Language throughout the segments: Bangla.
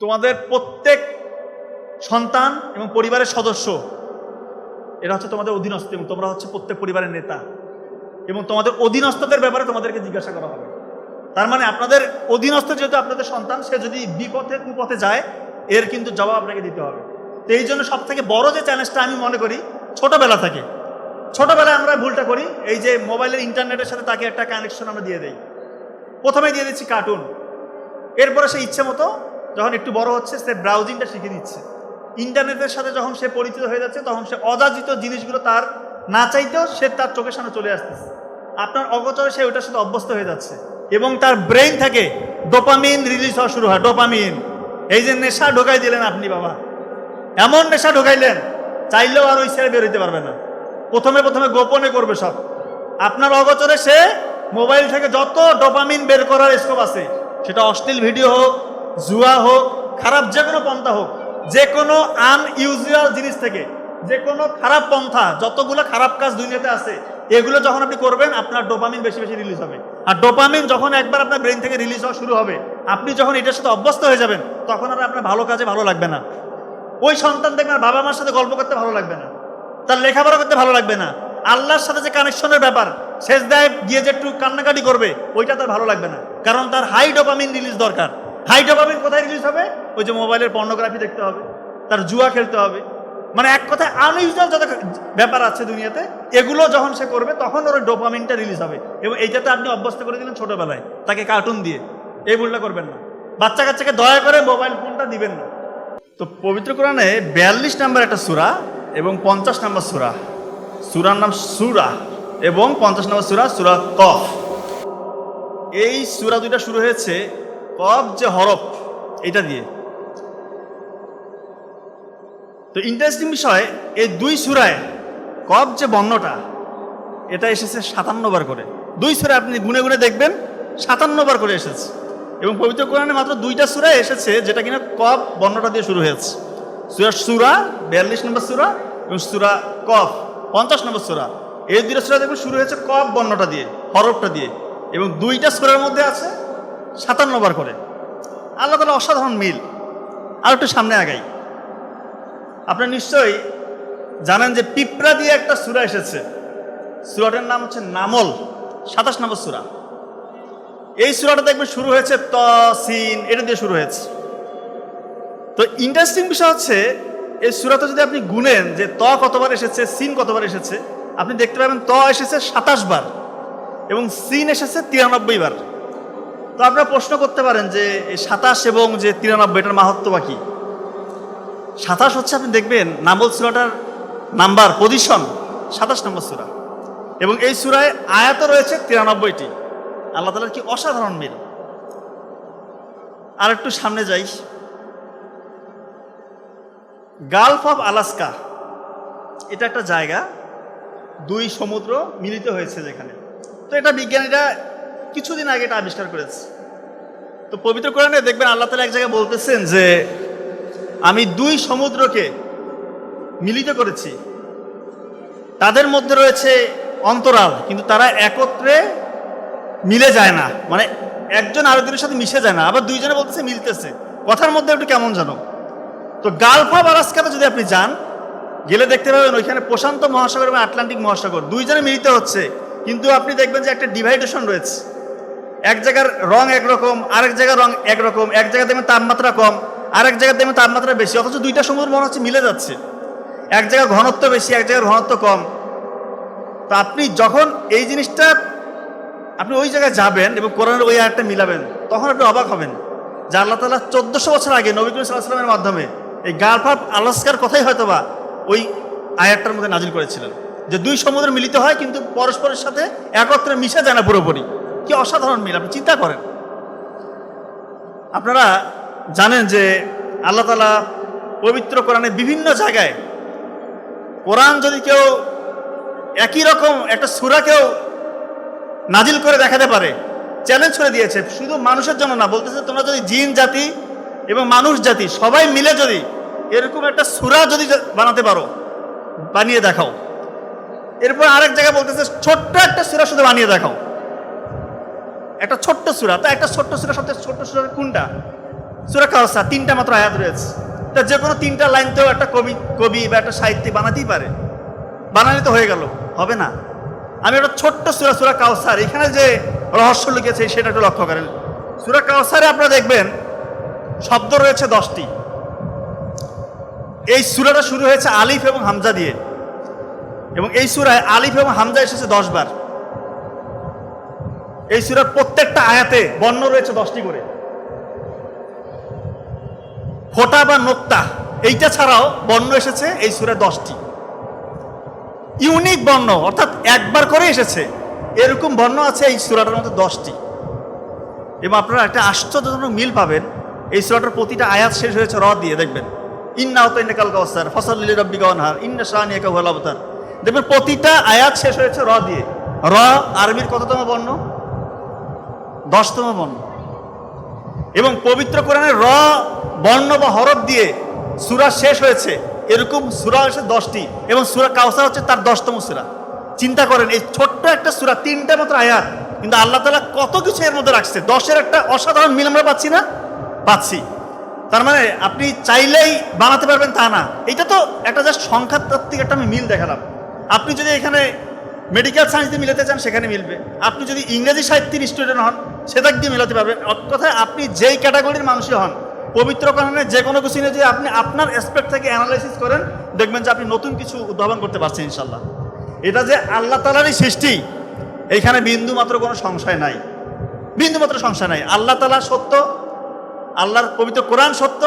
তোমাদের প্রত্যেক সন্তান এবং পরিবারের সদস্য, এরা হচ্ছে তোমাদের অধীনস্থ এবং তোমরা হচ্ছে প্রত্যেক পরিবারের নেতা। এবং তোমাদের অধীনস্থদের ব্যাপারে তোমাদেরকে জিজ্ঞাসা করা হবে। তার মানে আপনাদের অধীনস্থ যেহেতু আপনাদের সন্তান, সে যদি বিপথে কুপথে যায়, এর কিন্তু জবাব আপনাকে দিতে হবে। তো এই জন্য সব থেকে বড় যে চ্যালেঞ্জটা আমি মনে করি, ছোটবেলা থেকে। ছোটবেলায় আমরা ভুলটা করি, এই যে মোবাইলের ইন্টারনেটের সাথে তাকে একটা কানেকশন আমরা দিয়ে দেই। প্রথমে দিয়ে দিচ্ছি কার্টুন এরপরে সে ইচ্ছে মতো যখন একটু বড় হচ্ছে, সে ব্রাউজিংটা শিখে নিচ্ছে। ইন্টারনেটের সাথে যখন সে পরিচিত হয়ে যাচ্ছে, তখন সে অযাচিত জিনিসগুলো তার না চাইতেও সে তার চোখের সামনে চলে আসতেছে। আপনার অগোচরে সে ওটার সাথে অভ্যস্ত হয়ে যাচ্ছে। এবং তার ব্রেন থেকে ডোপামিন রিলিজ হওয়া শুরু হয় ডোপামিন এই যে নেশা ঢোকাই দিলেন আপনি, বাবা। এমন নেশা ঢোকাইলেন, চাইলেও আর ওই ছেড়ে বেরোতে পারবে না। প্রথমে প্রথমে গোপনে করবে সব। আপনার অগোচরে সে মোবাইল থেকে যত ডোপামিন বের করার স্কোপ আছে, সেটা অশ্লীল ভিডিও হোক জুয়া হোক, খারাপ যে কোনো পন্থা হোক, যে কোনো আনইউজুয়াল জিনিস থেকে, যে কোনো খারাপ পন্থা, যতগুলো খারাপ কাজ দুনিয়াতে আছে, এগুলো যখন আপনি করবেন, আপনার ডোপামিন বেশি বেশি রিলিজ হবে। আর ডোপামিন যখন একবার আপনার ব্রেন থেকে রিলিজ হওয়া শুরু হবে, আপনি যখন এটার সাথে অভ্যস্ত হয়ে যাবেন, তখন আর আপনার ভালো কাজে ভালো লাগবে না। ওই সন্তান দেখবেন বাবা মার সাথে গল্প করতে ভালো লাগবে না। তার লেখাপড়া করতে ভালো লাগবে না। আল্লাহর সাথে যে কানেকশনের ব্যাপার, শেষ দেয় গিয়ে যে একটু কান্নাকাটি করবে, ওইটা তার ভালো লাগবে না। কারণ তার হাই ডোপামিন রিলিজ দরকার। হাই ডোপামিন কোথায় রিলিজ হবে? ওই যে মোবাইলের পর্নোগ্রাফি দেখতে হবে, তার জুয়া খেলতে হবে। মানে এক কথায় আনইউজুয়াল যত ব্যাপার আছে দুনিয়াতে, এগুলো যখন সে করবে, তখন ওর ডোপামিনটা রিলিজ হবে। এবং এইটাতে আপনি অভ্যস্ত করে দিলেন ছোটবেলায়, তাকে কার্টুন দিয়ে। এই ভুলটা করবেন না। বাচ্চা কাচ্চাকে দয়া করে মোবাইল ফোনটা দিবেন না। তো পবিত্র কোরআনে বিয়াল্লিশ নাম্বার একটা সুরা এবং পঞ্চাশ নাম্বার সুরা। সুরার নাম সুরা এবং পঞ্চাশ নাম্বার সুরা সুরা কফ। এই সুরা দুইটা শুরু হয়েছে কফ যে হরফ, এটা দিয়ে। তো ইন্টারেস্টিং বিষয়, এই দুই সুরায় কফ যে বর্ণটা, এটা এসেছে সাতান্ন বার করে। দুই সুরা আপনি গুনে গুনে দেখবেন, সাতান্ন বার করে এসেছে। এবং পবিত্র কোরআনে মাত্র দুইটা সুরা এসেছে, যেটা কিনা কফ বর্ণটা দিয়ে শুরু হয়েছে। সুরা সুরা, বিয়াল্লিশ নম্বর সুরা এবং সুরা কফ, পঞ্চাশ নম্বর সুরা। এই দুইটা সুরা দেখবেন শুরু হয়েছে কফ বর্ণটা দিয়ে, হরফটা দিয়ে। এবং দুইটা সুরার মধ্যে আছে সাতান্ন বার করে। আল্লাহ তালা অসাধারণ মিল। আর একটু সামনে আগাই। আপনারা নিশ্চয়ই জানেন যে পিঁপড়া দিয়ে একটা সুরা এসেছে। সুরাটার নাম হচ্ছে নামল, সাতাশ নম্বর সুরা। এই সুরাটা দেখবে শুরু হয়েছে ত এটা দিয়ে শুরু হয়েছে। তো ইন্টারেস্টিং বিষয় হচ্ছে, এই সুরাতে যদি আপনি গুনেন যে ত কতবার এসেছে, সিন কতবার এসেছে, আপনি দেখতে পাবেন ত এসেছে সাতাশ বার এবং সিন এসেছে তিরানব্বই বার। তো আপনারা প্রশ্ন করতে পারেন যে সাতাশ এবং যে তিরানব্বই, এটার মাহাত্ম বা কি? সাতাশ হচ্ছে আপনি দেখবেন নামল সুরাটার নাম্বার পজিশন সাতাশ নম্বর সুরা। এবং এই সুরায় আয়াত রয়েছে তিরানব্বইটি। আল্লাহ তালার কি অসাধারণ মিল। আর একটু সামনে যাই। Gulf of Alaska. এটা একটা জায়গা, দুই সমুদ্র মিলিত হয়েছে যেখানে। তো এটা বিজ্ঞানীরা কিছুদিন আগে এটা আবিষ্কার করেছে। তো পবিত্র কোরআনে দেখবেন আল্লাহ তালা এক জায়গায় বলতেছেন যে, আমি দুই সমুদ্রকে মিলিত করেছি। তাদের মধ্যে রয়েছে অন্তরাল, কিন্তু তারা একত্রে মিলে যায় না। মানে একজন আরেকজনের সাথে মিশে যায় না, আবার দুইজনে বলতেছে মিলতেছে। কথার মধ্যে একটু কেমন জানো তো গালফ আলাস্কাতে যদি আপনি যান, গেলে দেখতে পাবেন ওইখানে প্রশান্ত মহাসাগর এবং আটলান্টিক মহাসাগর। দুইজনে মিলিত হচ্ছে, কিন্তু আপনি দেখবেন যে একটা ডিভাইডেশন রয়েছে। এক জায়গার রং একরকম, আরেক জায়গার রং একরকম, এক জায়গায় দেখবেন তাপমাত্রা কম, আরেক জায়গায় দেখবেন তাপমাত্রা বেশি, অথচ দুইটা সমুদ্র মনে হচ্ছে মিলে যাচ্ছে। এক জায়গায় ঘনত্ব বেশি, এক জায়গার ঘনত্ব কম। তো আপনি যখন এই জিনিসটা, আপনি ওই জায়গায় যাবেন এবং কোরআনের ওই আয়াতটা মিলাবেন, তখন আপনি অবাক হবেন যে আল্লাহ তালা চোদ্দশো বছর আগে নবী করিম সাল্লাহ সাল্লামের মাধ্যমে এই গালফ অফ আলাস্কার কথাই হয়তো বা ওই আয়াতটার মধ্যে নাজিল করেছিলেন। যে দুই সমুদ্র মিলিত হয়, কিন্তু পরস্পরের সাথে একত্রে মিশে যায় না পুরোপুরি। কি অসাধারণ মিল, আপনি চিন্তা করেন। আপনারা জানেন যে আল্লাহ তালা পবিত্র কোরআনের বিভিন্ন জায়গায় কোরআন যদি কেউ একই রকম একটা সুরাকেও নাজিল করে দেখাতে পারে চ্যালেঞ্জ করে দিয়েছে, শুধু মানুষের জন্য না, বলতেছে তোমরা যদি জিন জাতি এবং মানুষ জাতি সবাই মিলে যদি এরকম একটা সুরা যদি বানাতে পারো, বানিয়ে দেখাও। এরপর আরেক জায়গায় বলতেছে ছোট্ট একটা সুরা শুধু বানিয়ে দেখাও। একটা ছোট্ট সুরা। তো একটা ছোট্ট সুরা সবচেয়ে ছোট্ট সুরা কোনটা? সুরা কাউসার তিনটা মাত্র আয়াত রয়েছে। তা যে কোনো তিনটা লাইনতেও একটা কবি কবি বা একটা সাহিত্যিক বানাতেই পারে। বানালে তো হয়ে গেল, হবে না। আমি একটা ছোট্ট সুরা সুরা কাউসার এখানে যে রহস্য লিখেছে সেটা একটু লক্ষ্য করেন। সুরা কাউসারে আপনারা দেখবেন, শব্দ রয়েছে দশটি। এই সুরাটা শুরু হয়েছে আলিফ এবং হামজা দিয়ে। এবং এই সুরায় আলিফ এবং হামজা এসেছে দশ বার। এই সুরার প্রত্যেকটা আয়াতে বর্ণ রয়েছে দশটি করে। ফোটা বা নোক্তা, এইটা ছাড়াও বর্ণ এসেছে এই সুরে দশটি। ইউনিক বর্ণ, অর্থাৎ একবার করে এসেছে। এরকম বর্ণ আছে এই সুরাটার মধ্যে দশটি। এবং আপনারা একটা আশ্চর্যজনক মিল পাবেন, এই সুরাটার প্রতিটা আয়াত শেষ হয়েছে র দিয়ে, দেখবেন। ইন্না হতো ইন্না কাল কাউসার ফসল রব্বি গনহার ইন্না শাহানি দেখবেন প্রতিটা আয়াত শেষ হয়েছে র দিয়ে। র আরবির কততম বর্ণ? দশতম বর্ণ। এবং পবিত্র কোরআনের র, বর্ণ বা হরফ দিয়ে সুরা শেষ হয়েছে। এরকম সুরা হয়েছে দশটি এবং সুরা কাউসার হচ্ছে তার দশতম সুরা। চিন্তা করেন, এই ছোট্ট একটা সুরা তিনটা মাত্র আয়াত, কিন্তু আল্লাহ তালা কত কিছু এর মধ্যে রাখছে। দশের একটা অসাধারণ মিল আমরা পাচ্ছি না? পাচ্ছি। তার মানে আপনি চাইলেই বানাতে পারবেন তা না। এটা তো একটা জাস্ট সংখ্যাতাত্ত্বিক একটা আমি মিল দেখালাম। আপনি যদি এখানে মেডিকেল সায়েন্স দিয়ে মিলাতে চান, সেখানে মিলবে। আপনি যদি ইংরেজি সাহিত্যের স্টুডেন্ট হন সেটা দিয়ে মিলাতে পারবেন কথায় আপনি যেই ক্যাটাগরির মানুষই হন, পবিত্র কারণে যে কোনো কিছু নিয়ে যদি আপনি আপনার অ্যাসপেক্ট থেকে অ্যানালাইসিস করেন, দেখবেন যে আপনি নতুন কিছু উদ্ভাবন করতে পারছেন ইনশাল্লাহ এটা যে আল্লাহ তালারই সৃষ্টি, এইখানে বিন্দু মাত্র কোনো সংশয় নাই। বিন্দু মাত্র সংশয় নাই। আল্লাহ তালা সত্য, আল্লাহর পবিত্র কোরআন সত্য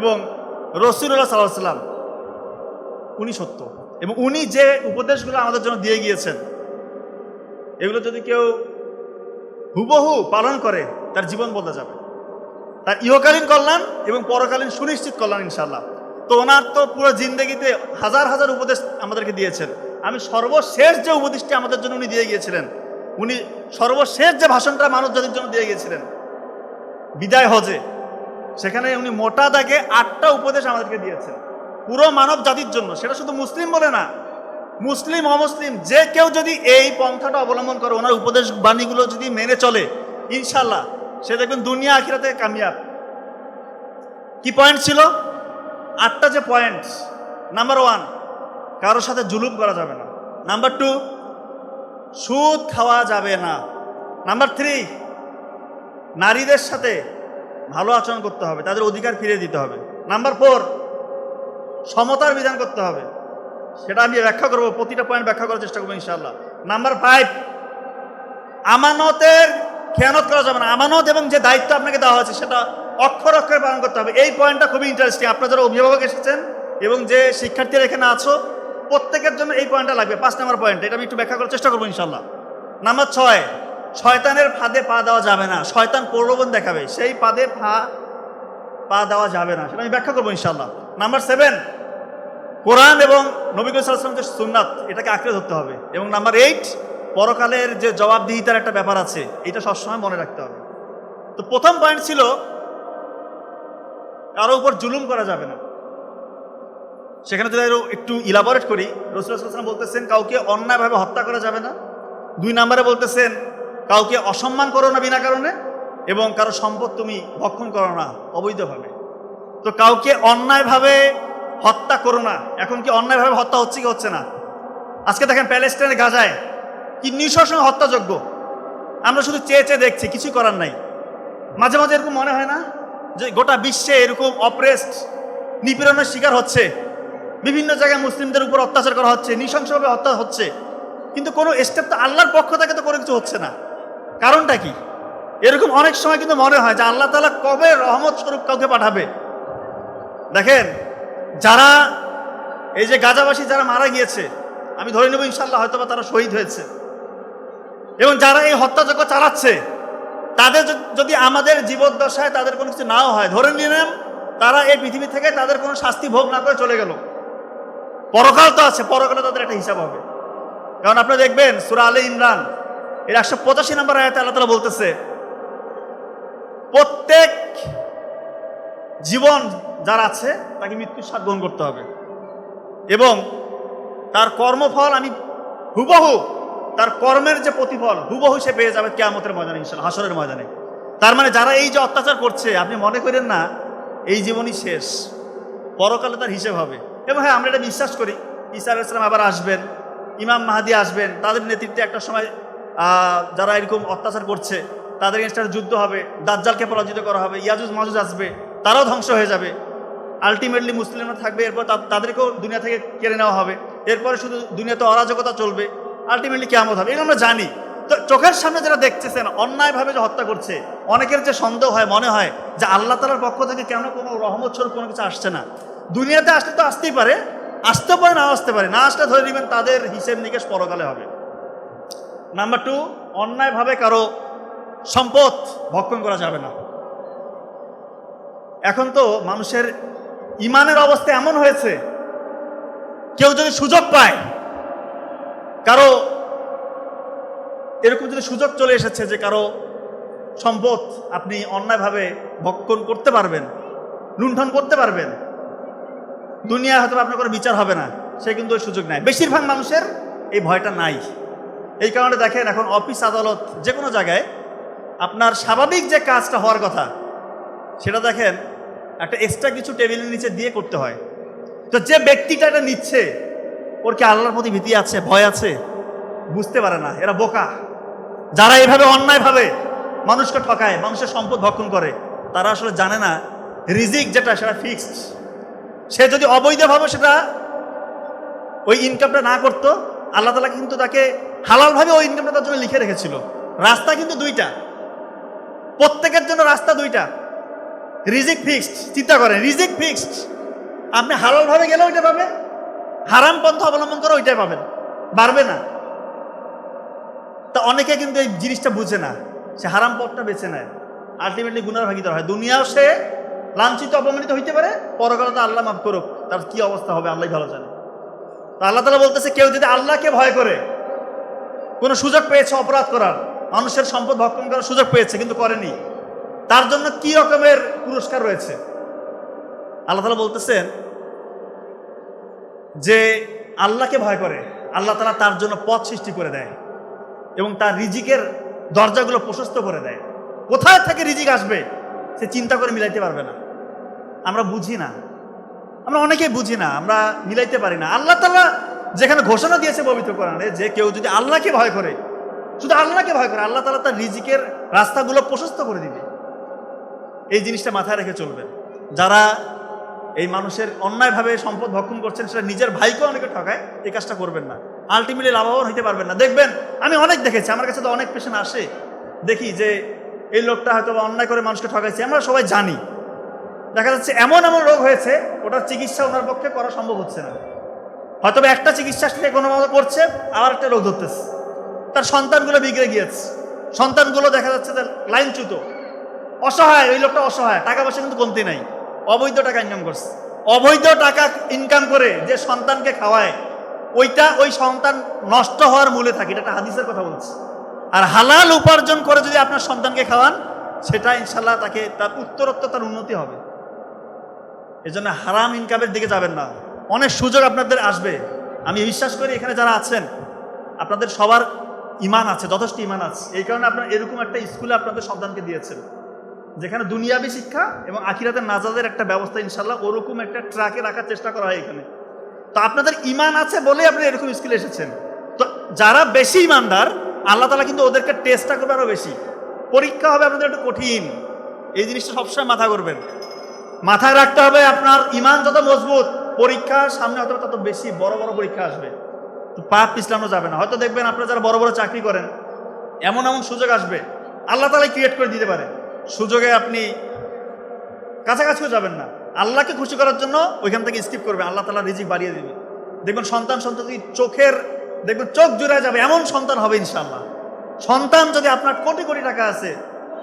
এবং রসুল্লাহ সাল্লাহ সাল্লাম উনি সত্য। এবং উনি যে উপদেশগুলো আমাদের জন্য দিয়ে গিয়েছেন, এগুলো যদি কেউ হুবহু পালন করে, তার জীবন বদলে যাবে। তার ইহকালীন কল্যাণ এবং পরকালীন সুনিশ্চিত কল্যাণ ইনশাল্লাহ তো ওনার তো পুরো জিন্দগিতে হাজার হাজার উপদেশ আমাদেরকে দিয়েছেন। আমি সর্বশেষ যে উপদেশটি আমাদের জন্য উনি দিয়ে গিয়েছিলেন, উনি সর্বশেষ যে ভাষণটা মানব জাতির জন্য দিয়ে গিয়েছিলেন, বিদায় হজে, সেখানে উনি মোটা দাগে আটটা উপদেশ আমাদেরকে দিয়েছেন। পুরো মানব জাতির জন্য, সেটা শুধু মুসলিম বলে না, মুসলিম, অমুসলিম, যে কেউ যদি এই পন্থাটা অবলম্বন করে, ওনার উপদেশ বাণীগুলো যদি মেনে চলে ইনশাল্লাহ সে দেখবেন দুনিয়া আখিরাতে কামিয়াব। কি পয়েন্ট ছিল? আটটা যে পয়েন্ট নাম্বার ওয়ান কারোর সাথে জুলুম করা যাবে না। নাম্বার টু সুদ খাওয়া যাবে না। নাম্বার থ্রি নারীদের সাথে ভালো আচরণ করতে হবে, তাদের অধিকার ফিরিয়ে দিতে হবে। নাম্বার ফোর সমতার বিধান করতে হবে। সেটা আমি ব্যাখ্যা করব, প্রতিটা পয়েন্ট ব্যাখ্যা করার চেষ্টা করব ইনশাল্লাহ নাম্বার ফাইভ আমানতের খেয়ানত করা যাবে না। আমানত এবং যে দায়িত্ব আপনাকে দেওয়া হয়েছে, সেটা অক্ষর অক্ষরে পালন করতে হবে। এই পয়েন্টটা খুবই ইন্টারেস্টিং আপনারা যারা অভিভাবক এসেছেন এবং যে শিক্ষার্থীরা এখানে আছো, প্রত্যেকের জন্য এই পয়েন্টটা লাগবে। পাঁচ নম্বর পয়েন্ট এটা আমি একটু ব্যাখ্যা করার চেষ্টা করব ইনশাল্লাহ নাম্বার ছয়, শয়তানের ফাঁদে পা দেওয়া যাবে না। শয়তান প্রলোভন দেখাবে। সেই পাদে পা পা দেওয়া যাবে না, সেটা আমি ব্যাখ্যা করব ইনশাল্লাহ নাম্বার সেভেন, কোরআন এবং নবী সালাম যে সুন্নাত, এটাকে আঁকড়ে ধরতে হবে। এবং নাম্বার এইট, পরকালের যে জবাবদিহিতার একটা ব্যাপার আছে, এটা সবসময় মনে রাখতে হবে। তো প্রথম পয়েন্ট ছিল, কারও উপর জুলুম করা যাবে না। সেখানে যদি একটু ইলাবোরেট করি রসুলাম বলতেছেন, কাউকে অন্যায়ভাবে হত্যা করা যাবে না। দুই নম্বরে বলতেছেন, কাউকে অসম্মান করো না বিনা কারণে। এবং কারও সম্পদ তুমি ভক্ষণ করো না, অবৈধভাবে। তো কাউকে অন্যায়ভাবে হত্যা করো না। এখন কি অন্যায়ভাবে হত্যা হচ্ছে কি হচ্ছে না? আজকে দেখেন প্যালেস্টাইনে গাজায় কি নৃশংস হত্যাযোগ্য। আমরা শুধু চেয়ে চেয়ে দেখছি কিছু করার নাই। মাঝে মাঝে এরকম মনে হয় না যে গোটা বিশ্বে এরকম অপ্রেসড নিপীড়নের শিকার হচ্ছে। বিভিন্ন জায়গায় মুসলিমদের উপর অত্যাচার করা হচ্ছে, নৃশংসভাবে হত্যা হচ্ছে। কিন্তু কোনো স্টেপ তো আল্লাহর পক্ষ থেকে তো কোনো কিছু হচ্ছে না। কারণটা কি? এরকম অনেক সময় কিন্তু মনে হয় যে আল্লাহ তালা কবে রহমত স্বরূপ কাউকে পাঠাবে। দেখেন, যারা, এই যে গাজাবাসী যারা মারা গিয়েছে, আমি ধরে নেব ইনশাল্লাহ হয়তো তারা শহীদ হয়েছে। এবং যারা এই হত্যাযজ্ঞ চালাচ্ছে, তাদের যদি আমাদের জীবদ্দশায় তাদের কোনো কিছু নাও হয়, ধরে নিলাম তারা এই পৃথিবী থেকে তাদের কোনো শাস্তি ভোগ না করে চলে গেল। পরকাল তো আছে, পরকালে তাদের একটা হিসাব হবে। কারণ আপনি দেখবেন, সুরা আলী ইমরান, এর একশো পঁচাশি নম্বর আয়াতে আল্লাহ তালা বলতেছে প্রত্যেক জীবন যার আছে, তাকে মৃত্যুর স্বাদ গ্রহণ করতে হবে। এবং তার কর্মফল আমি হুবহু, তার কর্মের যে প্রতিফল হুবহু সে পেয়ে যাবে কেয়ামতের ময়দানে, ইনশাল্লাহ হাসরের ময়দানে। তার মানে যারা এই যে অত্যাচার করছে, আপনি মনে করেন না, এই জীবনই শেষ, পরকালে তার হিসেব হবে। এবং হ্যাঁ আমরা এটা বিশ্বাস করি, ঈসা আলাইহিস সালাম আবার আসবেন, ইমাম মাহাদি আসবেন, তাদের নেতৃত্বে একটা সময় যারা এরকম অত্যাচার করছে তাদের একটা যুদ্ধ হবে, দাজ্জালকে পরাজিত করা হবে, ইয়াজুজ মাজুজ আসবে, তারাও ধ্বংস হয়ে যাবে। আলটিমেটলি মুসলিমরা থাকবে, এরপর তাদেরকেও দুনিয়া থেকে কেড়ে নেওয়া হবে। এরপরে শুধু দুনিয়াতে অরাজকতা চলবে আলটিমেটলি কেমন হবে। এগুলো আমরা জানি। তো চোখের সামনে যারা দেখতেছেন, অন্যায়ভাবে যে হত্যা করছে, অনেকের যে সন্দেহ হয়, মনে হয় যে আল্লাহ তালার পক্ষ থেকে কেন কোনো রহমত স্বরূপ কোনো কিছু আসছে না। দুনিয়াতে আসলে তো আসতেই পারে আসতে পারে না আসতে পারে। না আসলে ধরে নেবেন তাদের হিসেব নিকেশ পরকালে হবে। নাম্বার টু অন্যায়ভাবে কারও সম্পদ। ভক্ষণ করা যাবে না। এখন তো মানুষের ইমানের অবস্থা এমন হয়েছে, কেউ যদি সুযোগ পায়, কারও এরকম যদি সুযোগ চলে এসেছে যে কারও সম্পদ আপনি অন্যায়ভাবে ভক্ষণ করতে পারবেন, লুণ্ঠন করতে পারবেন, দুনিয়া হয়তো আপনার কোনো বিচার হবে না, সে কিন্তু ওই সুযোগ নেয় বেশিরভাগ মানুষের এই ভয়টা নাই। এই কারণে দেখেন এখন অফিস, আদালত যে কোনো জায়গায় আপনার স্বাভাবিক যে কাজটা হওয়ার কথা, সেটা দেখেন, একটা এক্সট্রা কিছু টেবিলের নিচে দিয়ে করতে হয়। তো যে ব্যক্তিটা এটা নিচ্ছে, ওর কি আল্লাহর প্রতি ভীতি আছে, ভয় আছে? বুঝতে পারে না, এরা বোকা। যারা এভাবে অন্যায়ভাবে মানুষকে ঠকায়, মানুষের সম্পদ ভক্ষণ করে, তারা আসলে জানে না, রিজিক যেটা, সেটা ফিক্সড সে যদি অবৈধভাবে সেটা ওই ইনকামটা না করতো, আল্লাহ তালা কিন্তু তাকে হালালভাবে ওই ইনকামটা তার জন্য লিখে রেখেছিল। রাস্তা কিন্তু দুইটা। প্রত্যেকের জন্য রাস্তা দুইটা। রিজিক ফিক্সড, চিন্তা করেন, রিজিক ফিক্সড। আপনি হালালভাবে গেলে ওইটা পাবেন, হারাম পন্থা অবলম্বন করে ওইটাই পাবেন। বাড়বে না। তা অনেকে কিন্তু এই জিনিসটা বুঝে না, সে হারাম পথটা বেছে নেয়। আলটিমেটলি গুনার ভাগিদার হয়। দুনিয়াও সে লাঞ্ছিত, অপমানিত হইতে পারে পরকালে তো আল্লাহ মাফ করুক, তার কি অবস্থা হবে আল্লাহ ভালো জানে। তো আল্লাহ তালা বলতেছে, কেউ যদি আল্লাহকে ভয় করে, কোনো সুযোগ পেয়েছে অপরাধ করার মানুষের সম্পদ ভক্ষণ করার সুযোগ পেয়েছে, কিন্তু করেনি। তার জন্য কি রকমের পুরস্কার রয়েছে? আল্লাহ তালা বলতেছেন যে আল্লাহকে ভয় করে। আল্লাহ তালা তার জন্য পথ সৃষ্টি করে দেয় এবং তার রিজিকের দরজাগুলো প্রশস্ত করে দেয়। কোথায় থেকে রিজিক আসবে, সে চিন্তা করে মিলাইতে পারবে না। আমরা বুঝি না। আমরা অনেকেই বুঝি না, আমরা মিলাইতে পারি না। আল্লাহ তালা যেখানে ঘোষণা দিয়েছে পবিত্র কোরআনে যে কেউ যদি আল্লাহকে ভয় করে শুধু আল্লাহকে ভয় করে, আল্লাহ তালা তার রিজিকের রাস্তাগুলো প্রশস্ত করে দিবে। এই জিনিসটা মাথায় রেখে চলবেন। যারা এই মানুষের অন্যায়ভাবে সম্পদ ভক্ষণ করছেন, সেটা নিজের ভাইকেও অনেকে ঠকায়, এই কাজটা করবেন না। আলটিমেটলি লাভবান হইতে পারবেন না। দেখবেন, আমি অনেক দেখেছি, আমার কাছে তো অনেক পেশেন্ট আসে। দেখি যে এই লোকটা হয়তো অন্যায় করে মানুষকে ঠকাইছে, আমরা সবাই জানি। দেখা যাচ্ছে এমন এমন রোগ হয়েছে, ওটার চিকিৎসা ওনার পক্ষে করা সম্ভব হচ্ছে না। হয়তো একটা চিকিৎসা সে কোনো মতো করছে, আবার একটা রোগ ধরতেছে। তার সন্তানগুলো বিগড়ে গিয়েছে। সন্তানগুলো দেখা যাচ্ছে যে লাইনচ্যুত অসহায়, ওই লোকটা অসহায়। টাকা পয়সা কিন্তু কমতি নাই। অবৈধ টাকা ইনকাম করছে। অবৈধ টাকা ইনকাম করে যে সন্তানকে খাওয়ায়, ওইটা ওই সন্তান নষ্ট হওয়ার মূলে থাকে। এটা হাদিসের কথা বলছে। আর হালাল উপার্জন করে যদি আপনার সন্তানকে খাওয়ান, সেটা ইনশাল্লাহ তাকে তার উত্তরোত্তর তার উন্নতি হবে। এই জন্য হারাম ইনকামের দিকে যাবেন না। অনেক সুযোগ আপনাদের আসবে। আমি বিশ্বাস করি এখানে যারা আছেন, আপনাদের সবার ইমান আছে, যথেষ্ট ইমান আছে। এই কারণে আপনার এরকম একটা স্কুলে আপনাদের সন্তানকে দিয়েছেন। যেখানে দুনিয়াবি শিক্ষা এবং আখিরাতের নাজাদের একটা ব্যবস্থা ইনশাল্লাহ ওরকম একটা ট্রাকে রাখার চেষ্টা করা হয় এখানে। তো আপনাদের ইমান আছে বলেই আপনি এরকম স্কুলে এসেছেন। তো যারা বেশি ইমানদার, আল্লাহ তালা কিন্তু ওদেরকে টেস্টটা করবে আরও বেশি। পরীক্ষা হবে আপনাদের একটু কঠিন। এই জিনিসটা সবসময় মাথা করবেন মাথায় রাখতে হবে আপনার ইমান যত মজবুত পরীক্ষা সামনে হয়তো তত বেশি বড় বড় পরীক্ষা আসবে। পা পিছলানো যাবে না। হয়তো দেখবেন আপনারা যারা বড় বড় চাকরি করেন, এমন এমন সুযোগ আসবে, আল্লাহ তালাই ক্রিয়েট করে দিতে পারে। সুযোগে আপনি কাছাকাছিও যাবেন না। আল্লাহকে খুশি করার জন্য ওইখান থেকে স্কিপ করবে, আল্লাহ তালা রিজিক বাড়িয়ে দিবে। দেখবেন সন্তান সন্ততি চোখের, দেখবেন চোখ জুড়ে যাবে, এমন সন্তান হবে ইনশাল্লাহ সন্তান যদি আপনার কোটি কোটি টাকা আছে,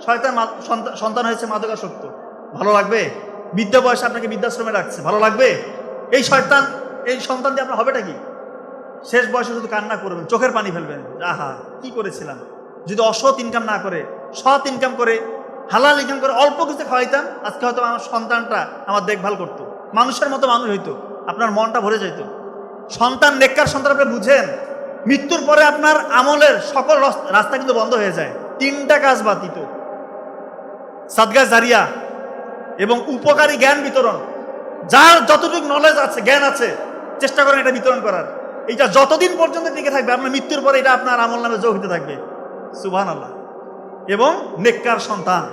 শয়তান সন্তান- সন্তান হয়েছে মাদকাসক্ত। ভালো লাগবে? বৃদ্ধ বয়সে আপনাকে বৃদ্ধাশ্রমে রাখছে, ভালো লাগবে? এই শয়তান, এই সন্তান দিয়ে আপনার হবেটা কি? শেষ বয়সে শুধু কান্না করবেন, চোখের পানি ফেলবেন। আহা, কি করেছিলাম? যদি অসৎ ইনকাম না করে, সৎ ইনকাম করে, হালাল ইনকাম করে অল্প কিছু খাওয়াইতাম, আজকে হয়তো আমার সন্তানটা আমার দেখভাল করতো। মানুষের মতো মানুষ হইতো, আপনার মনটা ভরে যেত সন্তান নেককার সন্তান আপনি বুঝেন, মৃত্যুর পরে আপনার আমলের সকল রাস্তা কিন্তু বন্ধ হয়ে যায়। তিনটা কাজ বাতিত সাদগা জারিয়া এবং উপকারী জ্ঞান বিতরণ। যার যতটুকু নলেজ আছে, জ্ঞান আছে, চেষ্টা করেন এটা বিতরণ করার। এটা যতদিন পর্যন্ত টিকে থাকবে, আপনার মৃত্যুর পরে এটা আপনার আমল নামে যোগ হতে থাকবে। সুবহান আল্লাহ এবং নেককার সন্তান।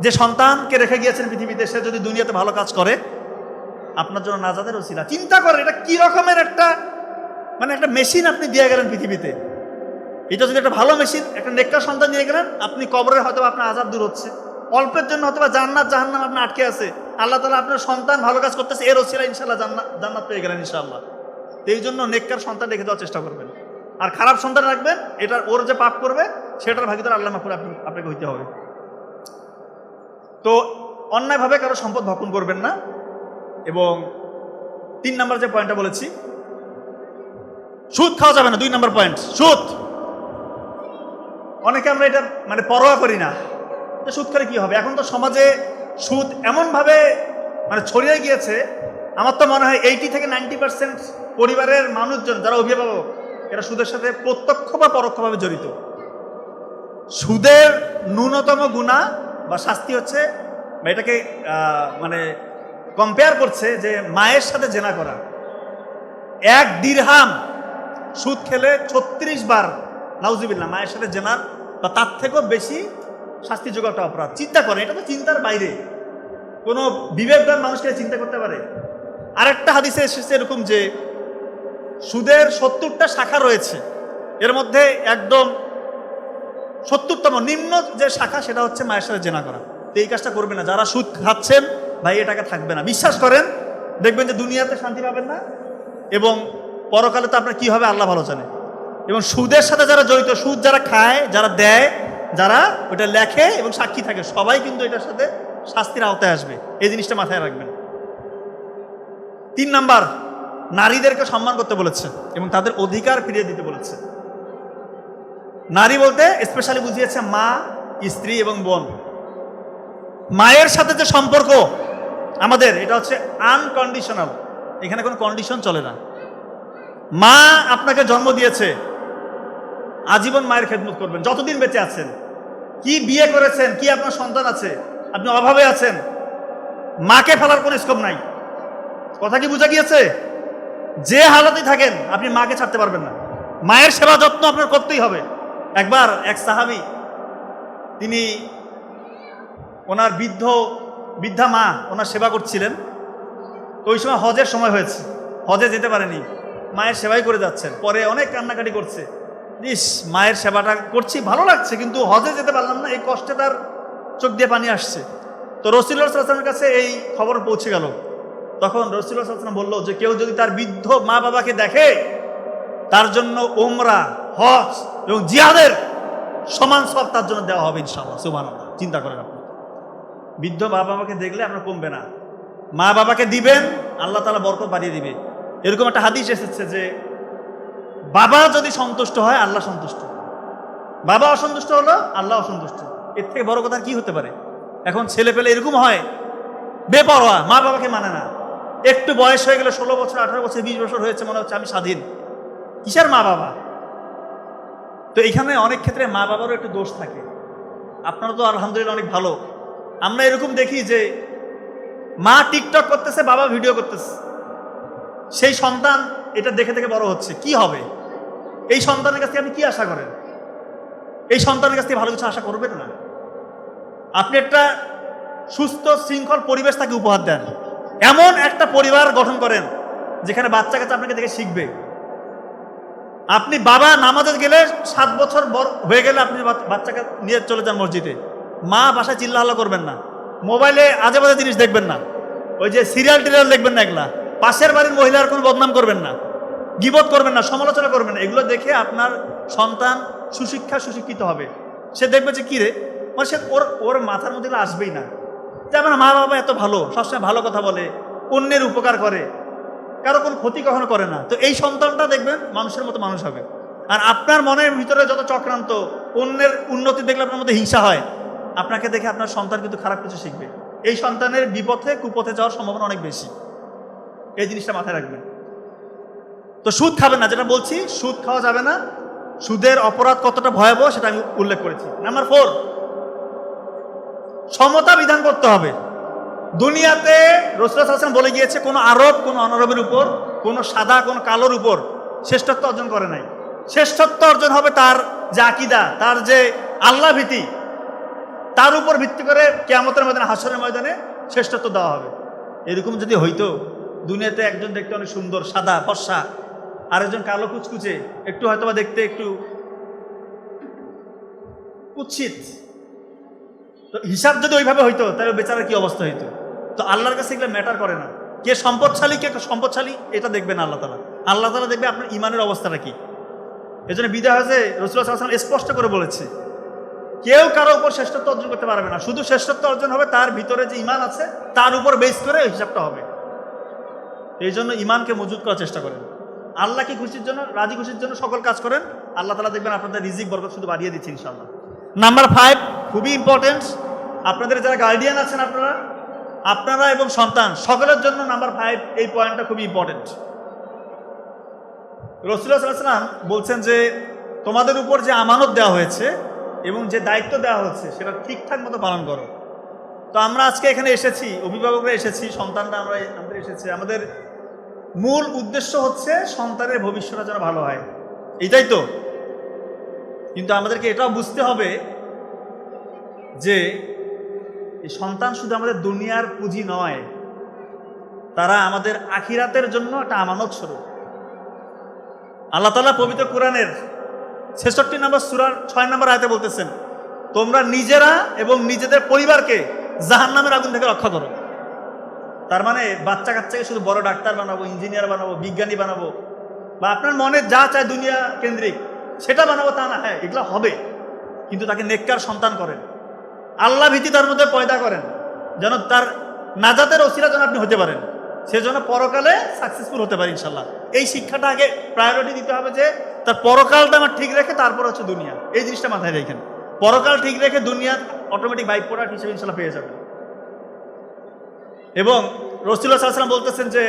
যে সন্তানকে রেখে গিয়েছেন পৃথিবীতে, সে যদি দুনিয়াতে ভালো কাজ করে, আপনার জন্য নাজাদের ওসিলা। চিন্তা করেন, এটা কি রকমের একটা মানে একটা মেশিন আপনি দিয়ে গেলেন পৃথিবীতে? এটা যদি একটা ভালো মেশিন একটা নেককার সন্তান দিয়ে গেলেন, আপনি কবরে হয়তো আপনার আজাদ দূর হচ্ছে। অল্পের জন্য হয়তো বা জান্নাত, জাহান্নাম আপনার আটকে আছে। আল্লাহ তালা আপনার সন্তান ভালো কাজ করতেছে, এর ওসিলা ইনশাল্লাহ জান্নাত জান্নাত পেয়ে গেলেন ইনশাআল্লাহ। তো এই জন্য নেককার সন্তান রেখে দেওয়ার চেষ্টা করবেন। আর খারাপ সন্তান রাখবেন, এটার ওর যে পাপ করবে, সেটার ভাগিদার আল্লাহ মাফুর আপনি, আপনাকে হইতে হবে। তো অন্যায়ভাবে কারও সম্পদ ভক্ষণ করবেন না। এবং তিন নম্বর যে পয়েন্টটা বলেছি, সুদ খাওয়া যাবে না, দুই নম্বর পয়েন্ট সুদ। অনেকে আমরা এটা মানে পরোয়া করি না। সুদ করে কি হবে? এখন তো সমাজে সুদ এমনভাবে মানে ছড়িয়ে গিয়েছে আমার তো মনে হয় এইটি থেকে নাইনটি পার্সেন্ট পরিবারের মানুষজন, যারা অভিভাবক, এরা সুদের সাথে প্রত্যক্ষ বা পরোক্ষভাবে জড়িত। সুদের ন্যূনতম গুণা বা শাস্তি হচ্ছে এটাকে মানে কম্পেয়ার করছে যে মায়ের সাথে জেনা করা। এক দিরহাম সুদ খেলে ছত্রিশ বার নাউজিবিল্লা মায়ের সাথে জেনার বা তার থেকেও বেশি শাস্তিযোগ্য একটা অপরাধ। চিন্তা করে এটা তো চিন্তার বাইরে। কোনো বিবেকবান মানুষকে চিন্তা করতে পারে? আরেকটা হাদিসে এসেছে এরকম যে সুদের সত্তরটা শাখা রয়েছে। এর মধ্যে একদম সত্তরতম নিম্ন যে শাখা সেটা হচ্ছে মায়ের সাথে জেনা করা। তো এই কাজটা করবে না। যারা সুদ খাচ্ছেন, ভাই, এটাকে থাকবে না। বিশ্বাস করেন, দেখবেন যে দুনিয়াতে শান্তি পাবেন না এবং পরকালে তো আপনার কি হবে আল্লাহ ভালো জানে। এবং সুদের সাথে যারা জড়িত, সুদ যারা খায়, যারা দেয়, যারা ওটা লেখে এবং সাক্ষী থাকে, সবাই কিন্তু এটার সাথে শাস্তির আওতায় আসবে। এই জিনিসটা মাথায় রাখবেন। তিন নাম্বার, নারীদেরকে সম্মান করতে বলেছে এবং তাদের অধিকার ফিরিয়ে দিতে বলেছে। নারী বলতে স্পেশালি বুঝিয়েছে মা, স্ত্রী এবং বোন। মায়ের সাথে যে সম্পর্ক আমাদের, এটা হচ্ছে আনকন্ডিশনাল এখানে কোনো কন্ডিশন চলে না। মা আপনাকে জন্ম দিয়েছে, আজীবন মায়ের খেদমত করবেন, যতদিন বেঁচে আছেন। কি বিয়ে করেছেন, কি আপনার সন্তান আছে, আপনি অভাবে আছেন, মাকে ফেলার কোনো স্কোপ নাই। কথা কি বোঝা গিয়েছে? যে হালতেই থাকেন, আপনি মাকে ছাড়তে পারবেন না। মায়ের সেবা যত্ন আপনার করতেই হবে। একবার এক সাহাবি, তিনি ওনার বৃদ্ধ, বৃদ্ধা মা ওনার সেবা করছিলেন। তো ওই সময় হজের সময় হয়েছে। হজে যেতে পারেনি। মায়ের সেবাই করে যাচ্ছেন। পরে অনেক কান্নাকাটি করছে। ইস, মায়ের সেবাটা করছি, ভালো লাগছে, কিন্তু হজে যেতে পারলাম না। এই কষ্টে তার চোখ দিয়ে পানি আসছে। তো রসিল্লাহামের কাছে এই খবর পৌঁছে গেল। তখন রসিল্লাহাম বলল যে কেউ যদি তার বৃদ্ধ মা বাবাকে দেখে, তার জন্য ওমরা হজ এবং জিহাদের সমান সব তার জন্য দেওয়া হবে ইনশাল্লাহ সুমান চিন্তা করেন আপনি। বৃদ্ধ মা বাবাকে দেখলে আপনার কমবে না। মা বাবাকে দিবেন, আল্লাহ তালা বরকত বাড়িয়ে দিবে। এরকম একটা হাদিস এসেছে যে, বাবা যদি সন্তুষ্ট হয়, আল্লাহ সন্তুষ্ট। বাবা অসন্তুষ্ট হলো, আল্লাহ অসন্তুষ্ট। এর থেকে বড় কথা কি হতে পারে? এখন ছেলে পেলে এরকম হয়, বেপরোয়া, মা বাবাকে মানে না। একটু বয়স হয়ে গেলে ষোলো বছর, আঠারো বছর, বিশ বছর হয়েছে, মনে হচ্ছে আমি স্বাধীন। কিসের মা বাবা? তো এখানে অনেক ক্ষেত্রে মা বাবারও একটু দোষ থাকে। আপনারা তো আলহামদুলিল্লাহ অনেক ভালো। আমরা এরকম দেখি যে, মা টিকটক করতেছে, বাবা ভিডিও করতেছে। সেই সন্তান এটা দেখে দেখে বড় হচ্ছে। কি হবে? এই সন্তানের কাছ থেকে আপনি কি আশা করেন? এই সন্তানের কাছ থেকে ভালো কিছু আশা করবেন না? আপনি একটা সুস্থ, শৃঙ্খল পরিবেশ তাকে উপহার দেন। এমন একটা পরিবার গঠন করেন, যেখানে বাচ্চা কাছে আপনাকে দেখে শিখবে। আপনি বাবা নামাজে গেলে সাত বছর হয়ে গেলে আপনি বাচ- বাচ্চাকে নিয়ে চলে যান মসজিদে। মা বাসায় চিল্লাহাল্লা করবেন না। মোবাইলে আজে বাজে জিনিস দেখবেন না। ওই যে সিরিয়াল টিরিয়াল দেখবেন না এগুলা। পাশের বাড়ির মহিলার কোনো বদনাম করবেন না। গিবত করবেন না, সমালোচনা করবেন না। এগুলো দেখে আপনার সন্তান সুশিক্ষা সুশিক্ষিত হবে। সে দেখবে যে, কী রে? মানে সে ওর ওর মাথার মধ্যে আসবেই না। যে আমার মা বাবা এত ভালো, সবসময় ভালো কথা বলে, অন্যের উপকার করে, কারও কোনো ক্ষতি কখনো করে না। তো এই সন্তানটা দেখবেন মানুষের মতো মানুষ হবে। আর আপনার মনের ভিতরে যত চক্রান্ত, অন্যের উন্নতি দেখলে আপনার মধ্যে হিংসা হয়। আপনাকে দেখে আপনার সন্তান কিন্তু খারাপ কিছু শিখবে। এই সন্তানের বিপথে, কুপথে যাওয়ার সম্ভাবনা অনেক বেশি। এই জিনিসটা মাথায় রাখবেন। তো সুদ খাবেন না, যেটা বলছি, সুদ খাওয়া যাবে না। সুদের অপরাধ কতটা ভয়াবহ, সেটা আমি উল্লেখ করেছি। নাম্বার ফোর সমতা বিধান করতে হবে। দুনিয়াতে রসুল হাসান বলে গিয়েছে, কোনো আরব, কোনো অনারবের উপর, কোনো সাদা, কোনো কালোর উপর শ্রেষ্ঠত্ব অর্জন করে নাই। শ্রেষ্ঠত্ব অর্জন হবে তার যে আকিদা, তার যে আল্লাহ ভীতি, তার উপর ভিত্তি করে কেয়ামতের ময়দানে হাসরের ময়দানে শ্রেষ্ঠত্ব দেওয়া হবে। এরকম যদি হইতো, দুনিয়াতে একজন দেখতে অনেক সুন্দর, সাদা, ফর্সা, আরেকজন কালো কুচকুচে, একটু হয়তোবা দেখতে একটু কুৎসিত তো হিসাব যদি ওইভাবে হইতো, তাহলে বেচারার কি অবস্থা হইতো? তো আল্লাহর কাছে এগুলো ম্যাটার করে না। কে সম্পদশালী কে সম্পদশালী, এটা দেখবেন আল্লাহ তালা আল্লাহ তালা দেখবে আপনার ইমানের অবস্থাটা কি। এই জন্য বিদায় হাজে রসুল্লাহ স্পষ্ট করে বলেছে, কেউ কারও উপর শ্রেষ্ঠত্ব অর্জন করতে পারবে না। শুধু শ্রেষ্ঠত্ব অর্জন হবে, তার ভিতরে যে ইমান আছে, তার উপর বেস করে হিসাবটা হবে। এই জন্য ইমানকে মজুদ করার চেষ্টা করেন। আল্লাহকে খুশির জন্য, রাজি খুশির জন্য সকল কাজ করেন? আল্লাহ তালা দেখবেন আপনাদের রিজিক বরকত শুধু বাড়িয়ে দিচ্ছে ইনশাল্লাহ নাম্বার ফাইভ খুবই ইম্পর্টেন্ট আপনাদের যারা গার্ডিয়ান আছেন আপনারা আপনারা এবং সন্তান, সকলের জন্য নাম্বার ফাইভ এই পয়েন্টটা খুবই ইম্পর্টেন্ট রসুল্লাহ সাল্লাম বলছেন যে, তোমাদের উপর যে আমানত দেওয়া হয়েছে এবং যে দায়িত্ব দেওয়া হচ্ছে, সেটা ঠিকঠাক মতো পালন করো। তো আমরা আজকে এখানে এসেছি, অভিভাবকরা এসেছি, সন্তানরা আমরা আমাদের এসেছি। আমাদের মূল উদ্দেশ্য হচ্ছে সন্তানের ভবিষ্যৎটা যেন ভালো হয়। এটাই তো। কিন্তু আমাদেরকে এটাও বুঝতে হবে যে সন্তান শুধু আমাদের দুনিয়ার পুঁজি নয়, তারা আমাদের আখিরাতের জন্য একটা আমানত স্বরূপ। আল্লাহ তালা পবিত্র কোরআনের ছেষট্টি নম্বর সুরার ছয় নম্বর আয়তে বলতেছেন, তোমরা নিজেরা এবং নিজেদের পরিবারকে জাহান নামের আগুন থেকে রক্ষা করো। তার মানে বাচ্চা কাচ্চাকে শুধু বড় ডাক্তার বানাবো, ইঞ্জিনিয়ার বানাবো, বিজ্ঞানী বানাবো, বা আপনার মনে যা চায় দুনিয়া কেন্দ্রিক, সেটা বানাবো তা না হ্যাঁ এগুলো হবে। কিন্তু তাকে নেককার সন্তান করেন। আল্লাহ ভীতি তার মধ্যে পয়দা করেন, যেন তার নাজাতের অসিরা যেন আপনি হতে পারেন। সেজন্য পরকালে সাকসেসফুল হতে পারে ইনশাল্লাহ। এই শিক্ষাটা আগে প্রায়োরিটি দিতে হবে যে, তার পরকালটা আমার ঠিক রেখে তারপর হচ্ছে দুনিয়া। এই জিনিসটা মাথায় রেখেন। পরকাল ঠিক রেখে দুনিয়া অটোমেটিক বাইক প্রোডাক্ট হিসেবে ইনশাল্লাহ পেয়ে যাবে এবং রসুল্লাহ সাল্লাম বলতেছেন যে,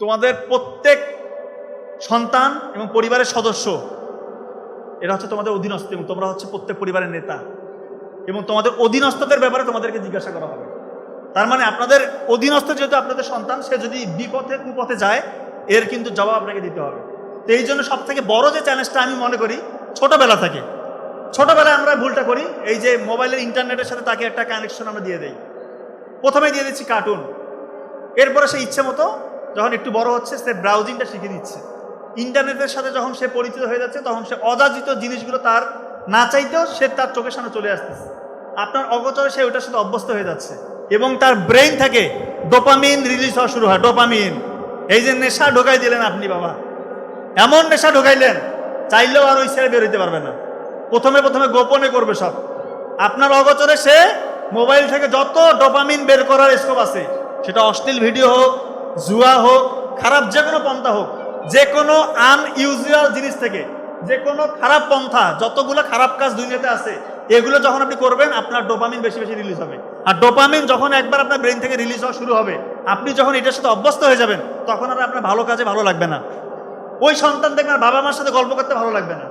তোমাদের প্রত্যেক সন্তান এবং পরিবারের সদস্য। এরা হচ্ছে তোমাদের অধীনস্থ এবং তোমরা হচ্ছে প্রত্যেক পরিবারের নেতা। এবং তোমাদের অধীনস্থদের ব্যাপারে তোমাদেরকে জিজ্ঞাসা করা হবে। তার মানে আপনাদের অধীনস্থ যেহেতু আপনাদের সন্তান, সে যদি বিপথে কুপথে যায়, এর কিন্তু জবাব আপনাকে দিতে হবে। তো এই জন্য সব থেকে বড় যে চ্যালেঞ্জটা আমি মনে করি, ছোটবেলা থেকে। ছোটবেলায় আমরা ভুলটা করি, এই যে মোবাইলের ইন্টারনেটের সাথে তাকে একটা কানেকশন আমরা দিয়ে দিই। প্রথমে দিয়ে দিচ্ছি কার্টুন এরপরে সে ইচ্ছে মতো যখন একটু বড় হচ্ছে, সে ব্রাউজিংটা শিখে দিচ্ছে। ইন্টারনেটের সাথে যখন সে পরিচিত হয়ে যাচ্ছে, তখন সে অযাচিত জিনিসগুলো তার না চাইতেও সে তার চোখের সামনে চলে আসতেছে। আপনার অগোচরে সে ওটার সাথে অভ্যস্ত হয়ে যাচ্ছে। এবং তার ব্রেইন থেকে ডোপামিন রিলিজ হওয়া শুরু হয়, ডোপামিন। এই যে নেশা ঢোকাই দিলেন আপনি, বাবা। এমন নেশা ঢোকাইলেন, চাইলেও আর ওই ছেড়ে বের হইতে পারবে না। প্রথমে প্রথমে গোপনে করবে সব। আপনার অগোচরে সে মোবাইল থেকে যত ডোপামিন বের করার স্কোপ আছে, সেটা অশ্লীল ভিডিও হোক, জুয়া হোক, খারাপ যে কোনো পন্থা হোক যে কোনো আনইউজুয়াল জিনিস থেকে যে কোনো খারাপ পন্থা, যতগুলো খারাপ কাজ দুনিয়াতে আছে, এগুলো যখন আপনি করবেন, আপনার ডোপামিন বেশি বেশি রিলিজ হবে। আর ডোপামিন যখন একবার আপনার ব্রেন থেকে রিলিজ হওয়া শুরু হবে, আপনি যখন এটার সাথে অভ্যস্ত হয়ে যাবেন, তখন আর আপনার ভালো কাজে ভালো লাগবে না। ওই সন্তান দেখবেন বাবা মার সাথে গল্প করতে ভালো লাগবে না।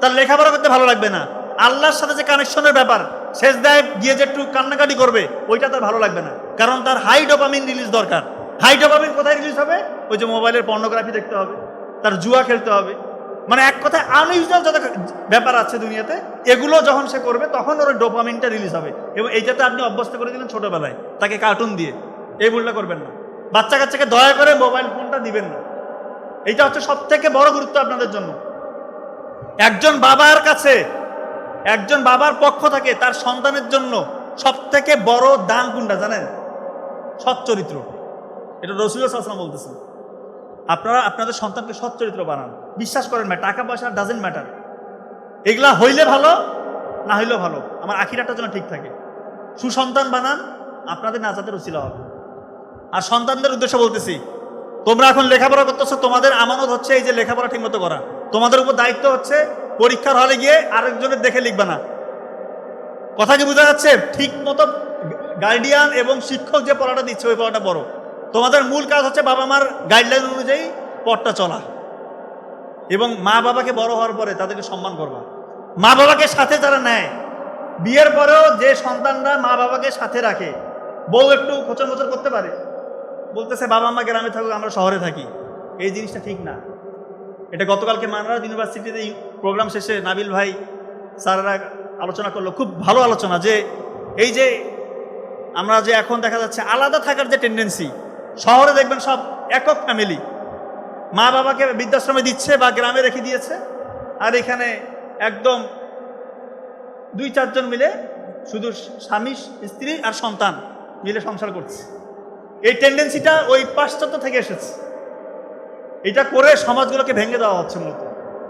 তার লেখাপড়া করতে ভালো লাগবে না। আল্লাহর সাথে যে কানেকশনের ব্যাপার শেষ দেয় গিয়ে যে একটু কান্নাকাটি করবে, ওইটা তার ভালো লাগবে না। কারণ তার হাই ডোপামিন রিলিজ দরকার। হাই ডোপামিন কোথায় রিলিজ হবে? ওই যে মোবাইলের পর্নোগ্রাফি দেখতে হবে, তার জুয়া খেলতে হবে। মানে এক কথায় আনইউজুয়াল যত ব্যাপার আছে দুনিয়াতে, এগুলো যখন সে করবে, তখন ওর ডোপামিনটা রিলিজ হবে। এবং এইটাতে আপনি অভ্যস্ত করে দিলেন ছোটোবেলায়, তাকে কার্টুন দিয়ে। এই ভুলটা করবেন না। বাচ্চা কাচ্চাকে দয়া করে মোবাইল ফোনটা দিবেন না। এইটা হচ্ছে সব থেকে বড় গুরুত্ব আপনাদের জন্য। একজন বাবার কাছে, একজন বাবার পক্ষ থাকে, তার সন্তানের জন্য সব থেকে বড় দান কোনটা জানেন? সৎ চরিত্র। এটা রসুল্লাহ আসলাম বলতেছেন। আপনারা, আপনাদের সন্তানকে সৎ চরিত্র বানান। বিশ্বাস করেন না টাকা পয়সা ডাজেন্ট ম্যাটার এগুলা হইলে ভালো, না হইলেও ভালো। আমার আখিরাটা যেন ঠিক থাকে। সুসন্তান বানান, আপনাদের নাজাতের উচিলা হবে। আর সন্তানদের উদ্দেশ্য বলতেছি, তোমরা এখন লেখাপড়া করতেছো, তোমাদের আমানত হচ্ছে এই যে লেখাপড়া ঠিকমতো করা। তোমাদের উপর দায়িত্ব হচ্ছে পরীক্ষার হলে গিয়ে আরেকজনের দেখে লিখবে না। কথা কি বোঝা যাচ্ছে? ঠিক মতো গার্ডিয়ান এবং শিক্ষক যে পড়াটা দিচ্ছে, ওই পড়াটা বড় তোমাদের মূল কাজ হচ্ছে বাবা মার গাইডলাইন অনুযায়ী পথটা চলা। এবং মা বাবাকে বড় হওয়ার পরে তাদেরকে সম্মান করবা। মা বাবাকে সাথে যারা নেয়, বিয়ের পরেও যে সন্তানরা মা বাবাকে সাথে রাখে, বউ একটু খোঁচর মোচর করতে পারে। বলতেছে, বাবা মা গ্রামে থাকুক, আমরা শহরে থাকি। এই জিনিসটা ঠিক না। এটা গতকালকে মানরাজ ইউনিভার্সিটিতে প্রোগ্রাম শেষে নাবিল ভাই স্যাররা আলোচনা করল। খুব ভালো আলোচনা যে, এই যে আমরা যে এখন দেখা যাচ্ছে আলাদা থাকার যে টেন্ডেন্সি শহরে দেখবেন সব একক ফ্যামিলি মা বাবাকে বৃদ্ধাশ্রমে দিচ্ছে বা গ্রামে রেখে দিয়েছে। আর এখানে একদম দুই চারজন মিলে শুধু স্বামী, স্ত্রী আর সন্তান মিলে সংসার করছে। এই টেন্ডেন্সিটা ওই পাশ্চাত্য থেকে এসেছে। এটা করে সমাজগুলোকে ভেঙে দেওয়া হচ্ছে মূলত।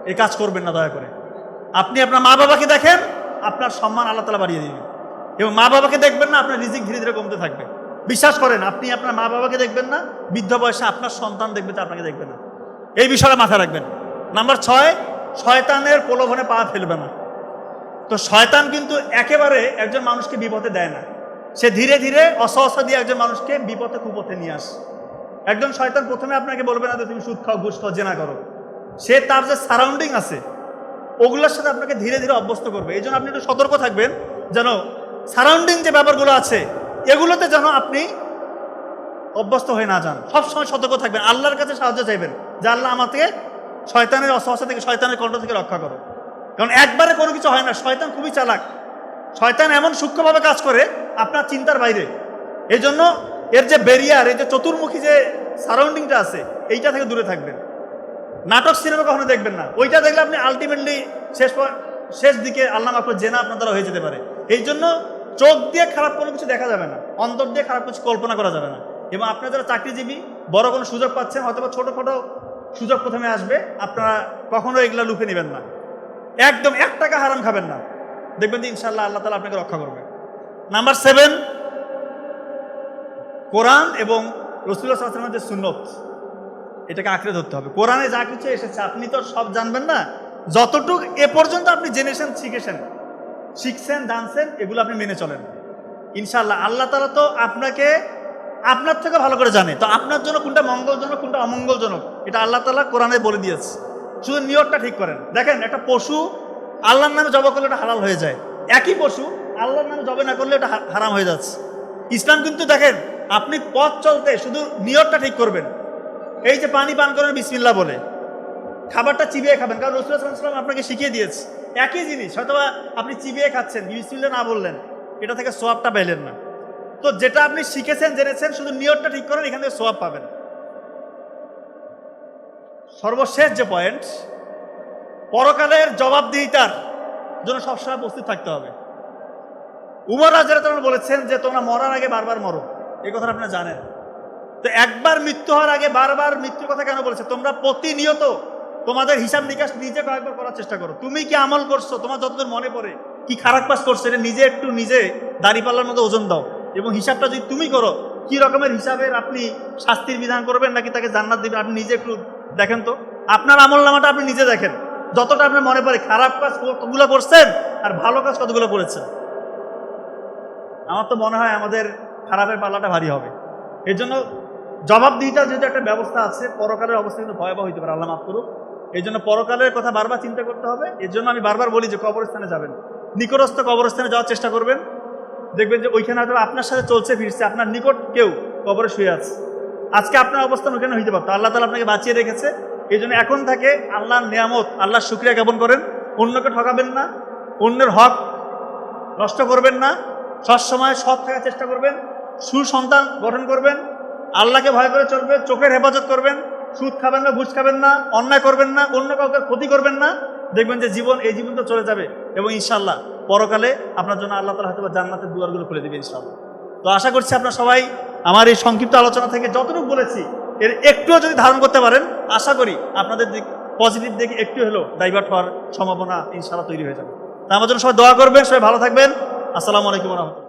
এই কাজ করবেন না, দয়া করে। আপনি আপনার মা বাবাকে দেখেন, আপনার সম্মান আল্লাহ তালা বাড়িয়ে দিবেন। এবং মা বাবাকে দেখবেন না, আপনার রিজিক ধীরে ধীরে কমতে থাকবে। বিশ্বাস করেন, আপনি আপনার মা বাবাকে দেখবেন না, বৃদ্ধ বয়সে আপনার সন্তান দেখবে, তো আপনাকে দেখবে না। এই বিষয়টা মাথায় রাখবেন। নাম্বার ছয়, শয়তানের প্রলোভনে পা ফেলবে না। তো শয়তান কিন্তু একেবারে একজন মানুষকে বিপদে দেয় না। সে ধীরে ধীরে অসহসা দিয়ে একজন মানুষকে বিপদে কুপথে নিয়ে আসে। একজন শয়তান প্রথমে আপনাকে বলবে না যে তুমি সুদ খাও, ঘুষ খাও, জেনা করো। সে তার যে সারাউন্ডিং আছে, ওগুলোর সাথে আপনাকে ধীরে ধীরে অভ্যস্ত করবে। এই জন্য আপনি একটু সতর্ক থাকবেন যেন সারাউন্ডিং যে ব্যাপারগুলো আছে এগুলোতে যেন আপনি অভ্যস্ত হয়ে না যান। সবসময় সতর্ক থাকবেন। আল্লাহর কাছে সাহায্য চাইবেন যে আল্লাহ আমাকে শয়তানের অসহসা থেকে, শয়তানের কণ্ঠ থেকে রক্ষা করো। কারণ একবারে কোনো কিছু হয় না। শয়তান খুবই চালাক। শয়তান এমন সূক্ষ্মভাবে কাজ করে আপনার চিন্তার বাইরে। এই জন্য এর যে ব্যারিয়ার এই যে চতুর্মুখী যে সারাউন্ডিংটা আছে, এইটা থেকে দূরে থাকবেন। নাটক, সিনেমা কখনো দেখবেন না। ওইটা দেখলে আপনি আলটিমেটলি শেষ শেষ দিকে আল্লাহ আপনার জেনা আপনার দ্বারা হয়ে যেতে পারে। এই জন্য চোখ দিয়ে খারাপ কোনো কিছু দেখা যাবে না, অন্তর দিয়ে খারাপ কিছু কল্পনা করা যাবে না। এবং আপনারা যারা চাকরিজীবী, বড় কোনো সুযোগ পাচ্ছেন হয়তো বা ছোটোখাটো সুযোগ প্রথমে আসবে, আপনারা কখনো এগুলো লুফে নেবেন না। একদম এক টাকা হারাম খাবেন না। দেখবেন যে ইনশাল্লাহ আল্লাহ তালা আপনাকে রক্ষা করবে। নাম্বার সেভেন, কোরআন এবং রসুল্লাহ সাল্লামের যে সুন্নত, এটাকে আঁকড়ে ধরতে হবে। কোরআনে যা কিছু এসেছে, আপনি তো সব জানবেন না। যতটুক এ পর্যন্ত আপনি জেনেছেন, শিখেছেন শিখছেন, জানছেন, এগুলো আপনি মেনে চলেন। ইনশাল্লাহ আল্লাহ তালা তো আপনাকে, আপনার থেকে ভালো করে জানে। তো আপনার জন্য কোনটা মঙ্গলজনক, কোনটা অমঙ্গলজনক, এটা আল্লাহ তালা কোরআনে বলে দিয়েছে। শুধু নিয়তটা ঠিক করেন। দেখেন, একটা পশু আল্লাহর নামে জব করলে এটা হালাল হয়ে যায়। একই পশু আল্লাহর নামে জবে না করলে এটা হারাম হয়ে যাচ্ছে। ইসলাম কিন্তু দেখেন, আপনি পথ চলতে শুধু নিয়তটা ঠিক করবেন। এই যে পানি পান করেন বিসমিল্লা বলে। খাবারটা চিবিয়ে খাবেন। কারণ রসুল আপনাকে শিখিয়ে দিয়েছে। একই জিনিস, হয়তোবা আপনি চিবিয়ে খাচ্ছেন বিসমিল্লা না বললেন, এটা থেকে সোয়াবটা পেলেন না। তো যেটা আপনি শিখেছেন, জেনেছেন, শুধু নিয়তটা ঠিক করেন, এখান থেকে সোয়াব পাবেন। সর্বশেষ যে পয়েন্ট পরকালের জবাবদিহিতার জন্য সবসময় প্রস্তুত থাকতে হবে। উমর রাজারা তোমরা বলেছেন যে, তোমরা মরার আগে বারবার মরো। এই কথাটা আপনারা জানেন। তো একবার মৃত্যু হওয়ার আগে বারবার মৃত্যুর কথা কেন বলেছে? তোমরা প্রতিনিয়ত তোমাদের হিসাব নিকাশ নিজে কয়েকবার করার চেষ্টা করো। তুমি কি আমল করছ? তোমার যতদূর মনে পড়ে। কি খারাপ কাজ করছ? এটা নিজে একটু নিজে দাড়ি পাল্লার মতো ওজন দাও। এবং হিসাবটা যদি তুমি করো, কি রকমের হিসাবের আপনি শাস্তির বিধান করবেন নাকি তাকে জান্নাত দিবেন? আপনি নিজে একটু দেখেন তো। আপনার আমল নামাটা আপনি নিজে দেখেন। যতটা আপনার মনে পড়ে, খারাপ কাজ কতগুলো করছেন আর ভালো কাজ কতগুলো করেছেন। আমার তো মনে হয় আমাদের খারাপের পাল্লাটা ভারী হবে। এর জন্য জবাবদিহিতা যেহেতু একটা ব্যবস্থা আছে, পরকালের অবস্থা কিন্তু ভয়াবহ হইতে পারে। আল্লাহ মাফ করুক। এই জন্য পরকালের কথা বারবার চিন্তা করতে হবে। এর জন্য আমি বারবার বলি যে কবরস্থানে যাবেন। নিকটস্থ কবরস্থানে যাওয়ার চেষ্টা করবেন। দেখবেন যে ওইখানে হয়তো আপনার সাথে চলছে, ফিরছে। আপনার নিকট কেউ কবরে শুয়ে আছে। আজকে আপনার অবস্থান ওখানে হইতে পারতো। আল্লাহ তালা আপনাকে বাঁচিয়ে রেখেছে। এই জন্য এখন থেকে আল্লাহর নিয়ামত, আল্লাহর শুক্রিয়া জ্ঞাপন করেন। অন্যকে ঠকাবেন না। অন্যের হক নষ্ট করবেন না। সবসময় সৎ থাকার চেষ্টা করবেন। সুসন্তান গঠন করবেন। আল্লাহকে ভয় করে চলবেন। চোখের হেফাজত করবেন। সুদ খাবেন না, ঘুষ খাবেন না, অন্যায় করবেন না, অন্য কাউকে ক্ষতি করবেন না, দেখবেন যে জীবন, এই জীবন তো চলে যাবে। এবং ইনশাল্লাহ পরকালে আপনার জন্য আল্লাহ তালা হয়তো জান্নাতের দুয়ারগুলো খুলে দেবে ইনশাল্লাহ তো আশা করছি আপনার সবাই আমার এই সংক্ষিপ্ত আলোচনা থেকে যতটুকু বলেছি, এর একটুও যদি ধারণ করতে পারেন, আশা করি আপনাদের দিক, পজিটিভ দিকে একটু হলেও ডাইভার্ট হওয়ার সম্ভাবনা ইনশাল্লাহ তৈরি হয়ে যাবে। তা আমার জন্য সবাই দোয়া করবেন, সবাই ভালো থাকবেন। আসসালামু আলাইকুম রহমতুল্লাহ।